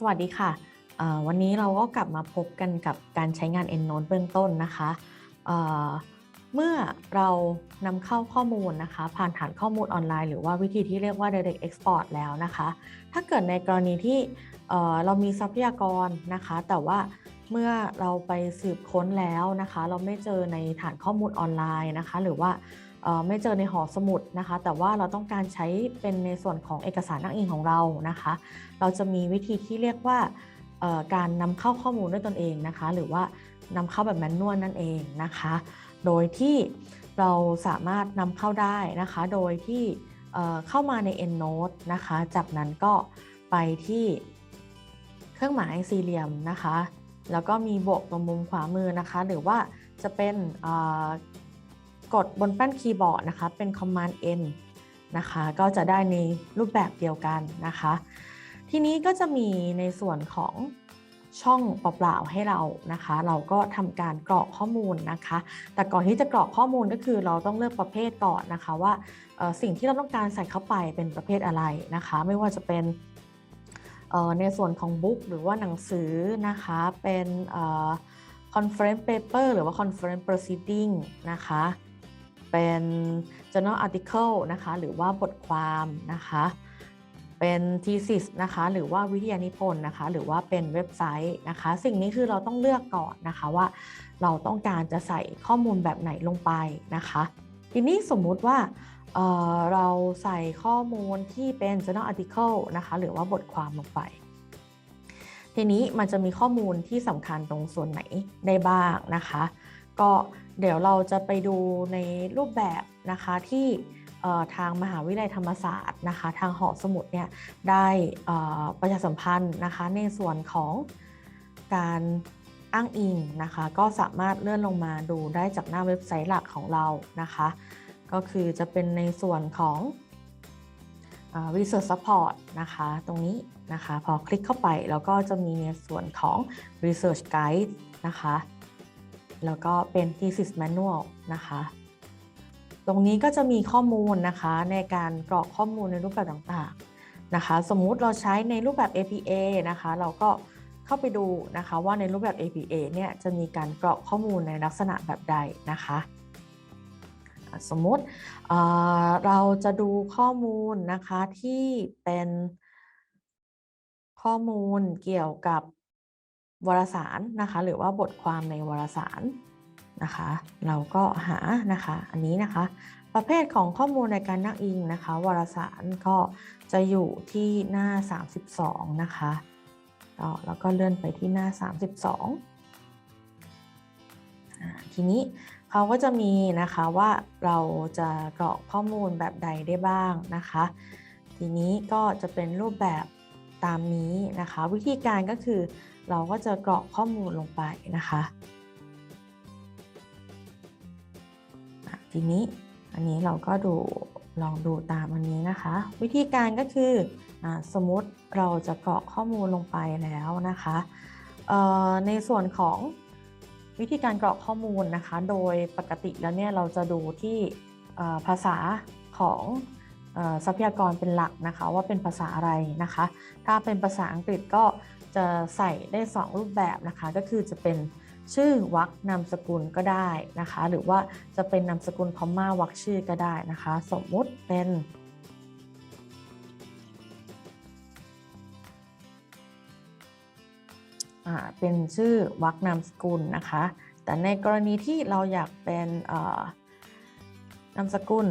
สวัสดีค่ะ วันนี้เราก็กลับมาพบกันกับการใช้งาน EndNote เบื้องต้นนะคะเอ่อเมื่อเรานำเข้าข้อมูลนะคะ ผ่านฐานข้อมูลออนไลน์ หรือว่าวิธีที่เรียกว่า Direct Export แล้วนะคะ ถ้าเกิดในกรณีที่เรามีทรัพยากรนะคะ แต่ว่า เมื่อเราไปสืบค้นแล้วนะคะ เราไม่เจอในฐานข้อมูลออนไลน์นะคะ หรือว่าไม่เจอในหอสมุดนะคะ แต่ว่าเราต้องการใช้เป็นในส่วนของเอกสารอ้างอิงของเรานะคะ เราจะมีวิธีที่เรียกว่าการนำเข้าข้อมูลด้วยตนเองนะคะ หรือว่านำเข้าแบบแมนนวลนั่นเองนะคะ โดยที่เราสามารถนำเข้าได้นะคะ โดยที่เอ่อเข้ามาใน EndNote นะคะ จากนั้นก็ไปที่เครื่องหมายสี่เหลี่ยมนะคะ แล้วก็มีบวกตรงมุมขวามือนะคะ หรือว่าจะเป็นกดบนแป้นคีย์บอร์ดนะคะ เป็น Command N นะคะ ก็จะได้ในรูปแบบเดียวกันนะคะ ทีนี้ก็จะมีในส่วนของช่องเปล่าๆให้เรานะคะ เราก็ทำการกรอกข้อมูลนะคะ แต่ก่อนที่จะกรอกข้อมูลก็คือเราต้องเลือกประเภทก่อนนะคะว่าสิ่งที่เราต้องการใส่เข้าไปเป็นประเภทอะไรนะคะ ไม่ว่าจะเป็น ในส่วนของบุ๊กหรือว่าหนังสือนะคะเป็นเอ่อ conference paper หรือว่า conference proceeding นะคะเป็น journal article นะคะหรือว่าบทความนะคะเป็น thesis นะคะหรือว่าวิทยานิพนธ์นะคะหรือว่าเป็นเว็บไซต์นะคะสิ่งนี้คือเราต้องเลือกก่อนนะคะว่าเราต้องการจะใส่ข้อมูลแบบไหนลงไปนะคะ ทีนี้สมมุติว่า เเราใส่ข้อมูลที่เป็น journal article นะคะ หรือว่าบทความลงไป ทีนี้มันจะมีข้อมูลที่สำคัญตรงส่วนไหนได้บ้างนะคะ ก็เดี๋ยวเราจะไปดูในรูปแบบนะคะที่ทางมหาวิทยาลัยธรรมศาสตร์นะคะ ทางหอสมุดเนี่ยได้ประชาสัมพันธ์นะคะ ในส่วนของการอ้างอิงนะคะ ก็สามารถเลื่อนลงมาดูได้จากหน้าเว็บไซต์หลักของเรานะคะ ก็คือจะเป็นในส่วนของ Research Support นะคะ ตรงนี้นะคะ พอคลิกเข้าไปแล้วก็จะมีในส่วนของ Research Guide นะคะ แล้วก็เป็น thesis manual นะคะ ตรงนี้ก็จะมีข้อมูลนะคะในการกรอกข้อมูลในรูปแบบต่างๆนะคะ สมมุติเราใช้ในรูปแบบ APA นะคะ เราก็เข้าไปดูนะคะว่าในรูปแบบ APA เนี่ยจะมีการกรอกข้อมูลในลักษณะแบบใดนะคะ สมมติเอ่อเราจะดูข้อมูลนะคะที่เป็นข้อมูลเกี่ยวกับวารสารนะคะหรือว่าบทความในวารสารนะคะ เราก็หานะคะอันนี้นะคะ ประเภทของข้อมูลในการนั่งอิงนะคะ วารสารก็จะอยู่ที่หน้า 32 นะคะแล้วก็เลื่อนไปที่หน้า 32อ่าทีนี้ เขาก็จะมีนะคะว่าเราจะกรอกข้อมูลแบบใดได้บ้างนะคะ ทีนี้ก็จะเป็นรูปแบบตามนี้นะคะ วิธีการก็คือเราก็จะกรอกข้อมูลลงไปนะคะทีนี้อันนี้เราก็ดูลองดูตามอันนี้นะคะ วิธีการก็คืออสมมติเราจะกรอกข้อมูลลงไปแล้วนะคะในส่วนของ วิธีการกรอกข้อมูลนะคะ โดยปกติแล้วเนี่ยเราจะดูที่ภาษาของทรัพยากรเป็นหลักนะคะ ว่าเป็นภาษาอะไรนะคะ ถ้าเป็นภาษาอังกฤษก็จะใส่ได้ 2 รูปแบบนะคะ ก็คือจะเป็นชื่อวรรคนามสกุลก็ได้นะคะ หรือว่าจะเป็นนามสกุลพม่าวรรคชื่อก็ได้นะคะ สมมุติเป็น เป็นชื่อวรรคนามสกุลนะคะ แต่ในกรณีที่เราอยากเป็นนามสกุล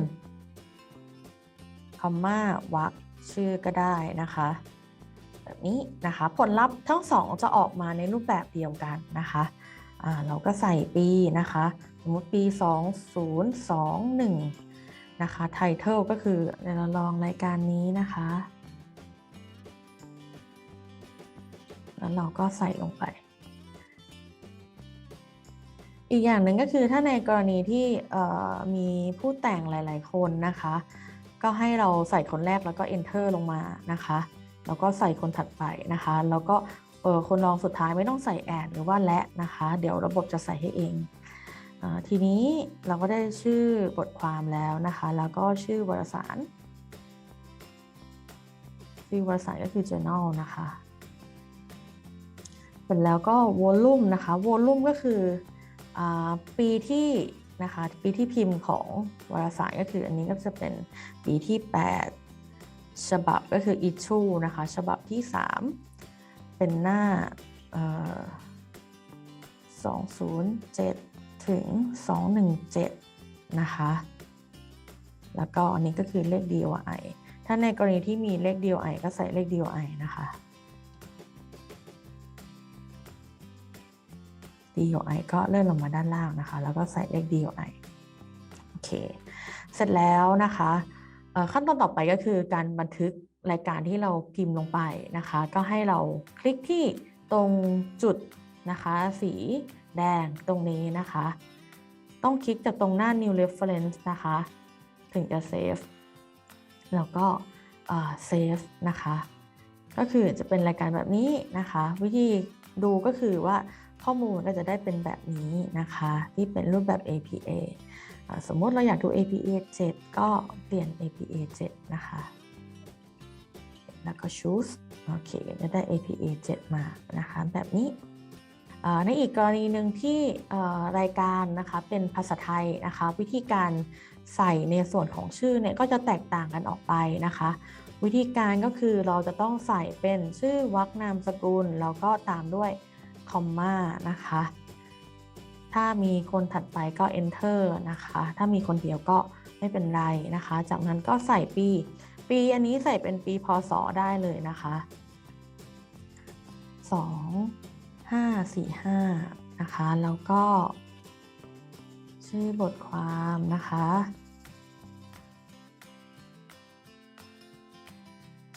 คอมมาวรรคชื่อก็ได้นะคะ แบบนี้นะคะผลลัพธ์ทั้งสองจะออกมาในรูปแบบเดียวกันนะคะเราก็ใส่ปีนะคะ สมมติปี 2021 นะคะ Title ก็คือเดี๋ยวเราลองรายการนี้นะคะ แล้วเราก็ใส่ลงไป อีกอย่างหนึ่งก็คือถ้าในกรณีที่มีผู้แต่งหลาย ๆ คนนะคะ ก็ให้เราใส่คนแรกแล้วก็ enter ลงมานะคะแล้วก็ใส่คนถัดไปนะคะ แล้วก็คนรองสุดท้ายไม่ต้องใส่ add หรือว่าและนะคะ เดี๋ยวระบบจะใส่ให้เองทีนี้เราก็ได้ชื่อบทความแล้วนะคะ แล้วก็ชื่อวารสารชื่อวารสารก็คือ journal นะคะ เสร็จแล้วก็ volume นะคะ volume ก็คืออปีที่นะคะปีที่พิมพ์ของวารสารก็คืออันนี้ก็จะเป็นปีที่ 8 ฉบับก็คือ issue นะคะฉบับที่ 3 เป็นหน้าเอ่อ207 ถึง 217 นะคะ แล้วก็อันนี้ก็คือเลข DOI ถ้าในกรณีที่มีเลข DOI ก็ใส่เลข DOI นะคะ DOI ก็เลื่อนลงมาด้านล่างนะคะ แล้วก็ใส่เลข DOI โอเค เสร็จแล้วนะคะขั้นตอนต่อไปก็คือการบันทึกรายการที่เราพิมพ์ลงไปนะคะ ก็ให้เราคลิกที่ตรงจุดนะคะ สีแดงตรงนี้นะคะ ต้องคลิกจากตรงหน้า new reference นะคะ ถึงจะ save แล้วก็เซฟนะคะ ก็คือจะเป็นรายการแบบนี้นะคะ วิธีดูก็คือว่า ข้อมูลก็จะได้เป็นแบบนี้นะคะ ที่เป็นรูปแบบ APA สมมติเราอยากดู APA 7 ก็เปลี่ยน APA 7 นะคะ แล้วก็ choose โอเคจะได้ APA 7 มานะคะ แบบนี้ในอีกกรณีหนึ่งที่รายการนะคะเป็นภาษาไทยนะคะ วิธีการใส่ในส่วนของชื่อเนี่ยก็จะแตกต่างกันออกไปนะคะ วิธีการก็คือเราจะต้องใส่เป็นชื่อวรรคนามสกุลแล้วก็ตามด้วย คอมมานะคะ ถ้ามีคนถัดไปก็ enter นะคะ ถ้ามีคนเดียวก็ไม่เป็นไรนะคะ จากนั้นก็ใส่ปี ปีอันนี้ใส่เป็นปีพศได้เลยนะคะ2 5 4 5นะคะ แล้วก็ ชื่อบทความนะคะ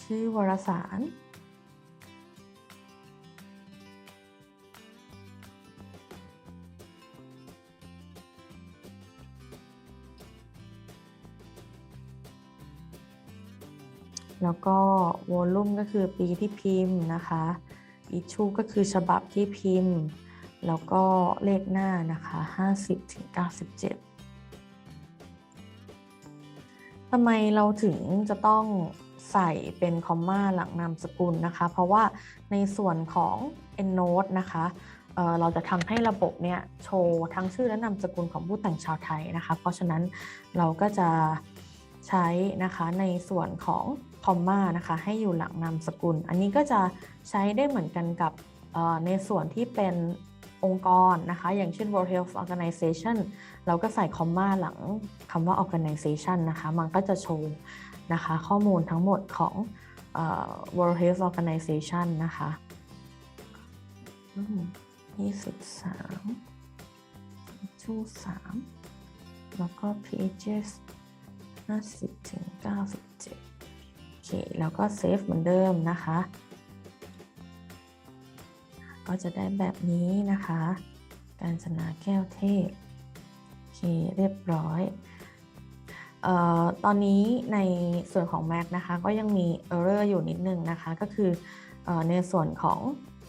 ชื่อวารสาร แล้วก็ volume ก็คือปีที่พิมพ์นะคะ issue ก็คือฉบับที่พิมพ์ แล้วก็เลขหน้านะคะ 50ถึง97ทำไมเราถึงจะต้องใส่เป็นคอมมาหลังนามสกุลนะคะ เพราะว่าในส่วนของ EndNote นะคะเเราจะทำให้ระบบเนี่ยโชว์ทั้งชื่อและนามสกุลของผู้แต่งชาวไทยนะคะ เพราะฉะนั้นเราก็จะ ใช้นะคะในส่วนของคอมมานะคะให้อยู่หลังนามสกุล อันนี้ก็จะใช้ได้เหมือนกันกับในส่วนที่เป็นองค์กรนะคะ อย่างเช่น World Health Organization เราก็ใส่คอมมาหลังคำว่า organization นะคะ มันก็จะโชว์นะคะข้อมูลทั้งหมดของอ World Health Organization นะคะ23ชู3แล้วก็ pages 50ถึง97โอเค แล้วก็เซฟเหมือนเดิมนะคะ ก็จะได้แบบนี้นะคะ การจนาแก้วเทพ โอเค เรียบร้อยเอ่อตอนนี้ในส่วนของ Mac นะคะ ก็ยังมี error อยู่นิดนึงนะคะ ก็คืออในส่วนของ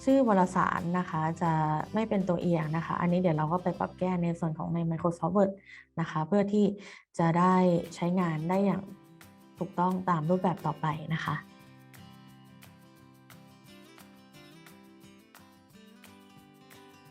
ชื่อวารสารนะคะจะไม่เป็นตัวเอียงนะคะ อันนี้เดี๋ยวเราก็ไปปรับแก้ในส่วนของใน Microsoft Word นะคะ เพื่อที่จะได้ใช้งานได้อย่างถูกต้องตามรูปแบบต่อไปนะคะ